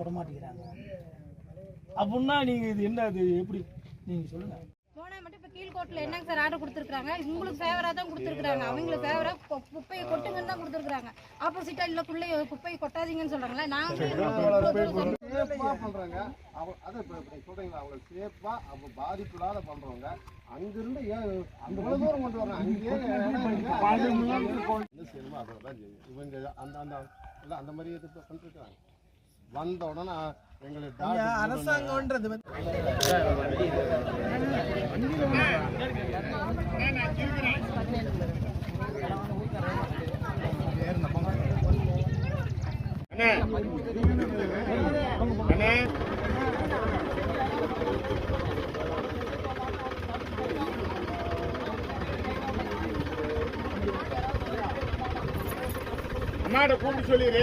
விட மாட்டேங்கிறாங்க. அப்படின்னா நீங்க இது என்ன அது எப்படி? நீங்க சொல்லுங்க. போனா மட்டும் இப்ப கீழ்கோட்டில் என்னங்க சார் ஆர்டர் கொடுத்துருக்காங்க உங்களுக்கு ஃபேவரா தான் கொடுத்துருக்காங்க அவங்களுக்கு ஃபேவரா குப்பையை கொட்டுங்கன்னு தான் கொடுத்துருக்காங்க ஆப்போசிட்டா இல்ல குள்ளே குப்பையை கொட்டாதீங்கன்னு சொல்றாங்களா? நாங்களும் சேஃபா பண்றாங்க. அவங்க அதை சொல்றீங்களா? அவங்க பாதிப்பு இல்லாத பண்றவங்க. அங்கிருந்து ஏன் அந்த தூரம் கொண்டு வர்றாங்க? அங்கேயே என்ன செய்யணுமோ அதை தான் செய்யும் இவங்க அந்த அந்த எல்லாம் அந்த மாதிரி இது பண்ணிருக்காங்க வந்த உடனே எங்களுக்கு அரசாங்கம்ன்றது அம்மாட்ட கூப்பிட்டு சொல்லிடு.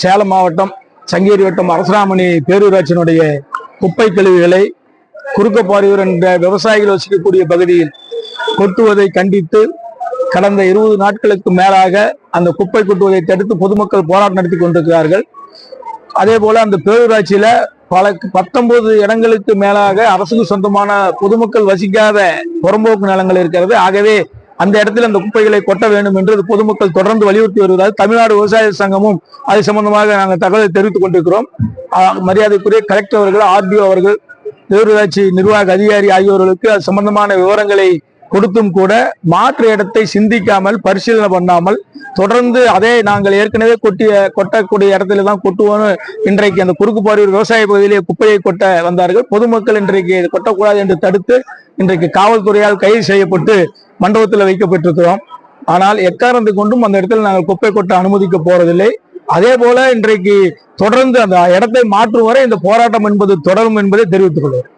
சேலம் மாவட்டம் சங்கேரி வட்டம் அரசராமணி பேரூராட்சியினுடைய குப்பை கழிவுகளை குறுக்கப்பாரியூர் என்ற விவசாயிகள் வசிக்கக்கூடிய பகுதியில் கொட்டுவதை கண்டித்து கடந்த இருபது நாட்களுக்கு மேலாக அந்த குப்பை கொட்டுவதை தடுத்து பொதுமக்கள் போராட்டம் நடத்தி கொண்டிருக்கிறார்கள். அதே போல அந்த பேரூராட்சியில பல பத்தொன்பது இடங்களுக்கு மேலாக அரசுக்கு சொந்தமான பொதுமக்கள் வசிக்காத புறம்போக்கு நிலங்கள் இருக்கிறது. ஆகவே அந்த இடத்தில் அந்த குப்பைகளை கொட்ட வேண்டும் என்று பொதுமக்கள் தொடர்ந்து வலியுறுத்தி வருவதால் தமிழ்நாடு விவசாய சங்கமும் அது சம்பந்தமாக நாங்கள் தகவலை தெரிவித்துக் கொண்டிருக்கிறோம். ஆஹ் மரியாதைக்குரிய கலெக்டர் அவர்கள் ஆர்டிஓ அவர்கள் பேரூராட்சி நிர்வாக அதிகாரி ஆகியோர்களுக்கு அது சம்பந்தமான விவரங்களை கொடுத்தும் கூட மாற்று இடத்தை சிந்திக்காமல் பரிசீலனை பண்ணாமல் தொடர்ந்து அதே நாங்கள் ஏற்கனவே கொட்டிய கொட்டக்கூடிய இடத்துல தான் கொட்டுவோம்னு இன்றைக்கு அந்த குறுக்கு பாரியூர் விவசாய பகுதியிலே குப்பையை கொட்ட வந்தார்கள். பொதுமக்கள் இன்றைக்கு இது கொட்டக்கூடாது என்று தடுத்து இன்றைக்கு காவல்துறையால் கைது செய்யப்பட்டு மண்டபத்தில் வைக்கப்பட்டிருக்கிறோம். ஆனால் எக்காரணத்தை கொண்டும் அந்த இடத்தில் நாங்கள் குப்பை கொட்ட அனுமதிக்க போறதில்லை. அதே போல இன்றைக்கு தொடர்ந்து அந்த இடத்தை மாற்றும் வரை இந்த போராட்டம் என்பது தொடரும் என்பதை தெரிவித்துக் கொள்கிறேன்.